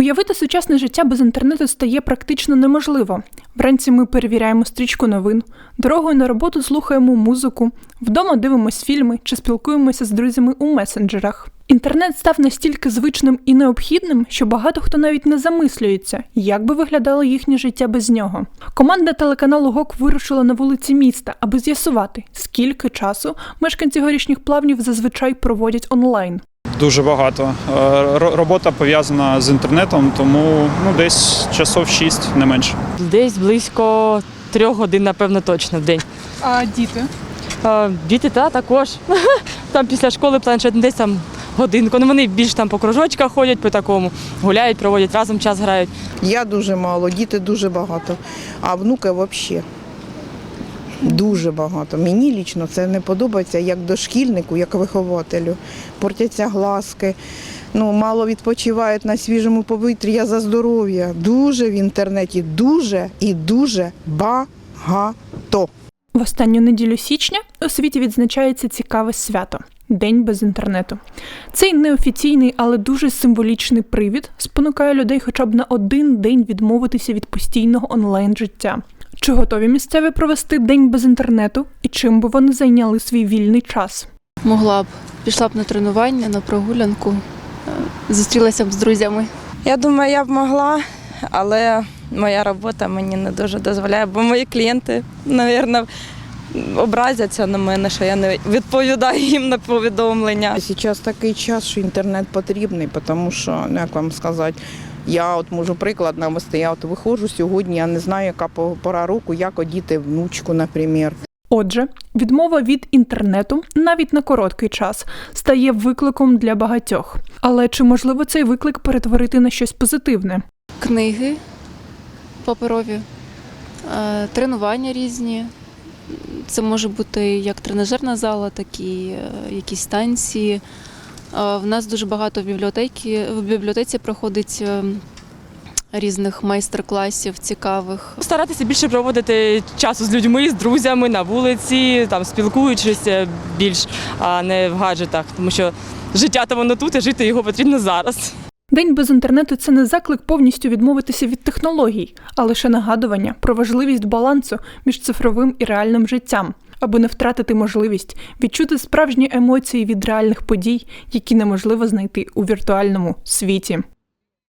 Уявити сучасне життя без інтернету стає практично неможливо. Вранці ми перевіряємо стрічку новин, дорогою на роботу слухаємо музику, вдома дивимося фільми чи спілкуємося з друзями у месенджерах. Інтернет став настільки звичним і необхідним, що багато хто навіть не замислюється, як би виглядало їхнє життя без нього. Команда телеканалу ГОК вирушила на вулиці міста, аби з'ясувати, скільки часу мешканці горішніх плавнів зазвичай проводять онлайн. Дуже багато. Е, Робота пов'язана з інтернетом, тому ну, десь часов 6, не менше. Десь близько трьох годин, напевно, точно в день. А діти? А, діти та також. Там після школи планшет десь там годинку. Ну вони більш там по кружочках ходять по такому, гуляють, проводять разом час грають. Я дуже мало, діти дуже багато, а внуки взагалі. Дуже багато. Мені лічно це не подобається як дошкільнику, як вихователю. Портяться глазки, ну, мало відпочивають на свіжому повітрі. Я за здоров'я. Дуже в інтернеті, дуже і дуже багато. В останню неділю січня у світі відзначається цікаве свято День без інтернету. Цей неофіційний, але дуже символічний привід спонукає людей хоча б на один день відмовитися від постійного онлайн життя. Чи готові місцеві провести день без інтернету і чим би вони зайняли свій вільний час? Могла б. Пішла б на тренування, на прогулянку, е, зустрілася б з друзями. Я думаю, я б могла, але моя робота мені не дуже дозволяє, бо мої клієнти, мабуть, образяться на мене, що я не відповідаю їм на повідомлення. Зараз такий час, що інтернет потрібний, тому що, ну, як вам сказати, я от можу приклад навести. Я от виходжу сьогодні, я не знаю, яка пора року, як одіти внучку, наприклад. Отже, відмова від інтернету навіть на короткий час стає викликом для багатьох. Але чи можливо цей виклик перетворити на щось позитивне? Книги паперові, е, тренування різні. Це може бути як тренажерна зала, так і е, якісь станції. Е, В нас дуже багато в бібліотеки, в бібліотеці проходить е, різних майстер-класів цікавих. Старатися більше проводити часу з людьми, з друзями на вулиці, там спілкуючись більш, а не в гаджетах, тому що життя то воно тут, і жити його потрібно зараз. День без інтернету це не заклик повністю відмовитися від технологій, а лише нагадування про важливість балансу між цифровим і реальним життям, аби не втратити можливість відчути справжні емоції від реальних подій, які неможливо знайти у віртуальному світі.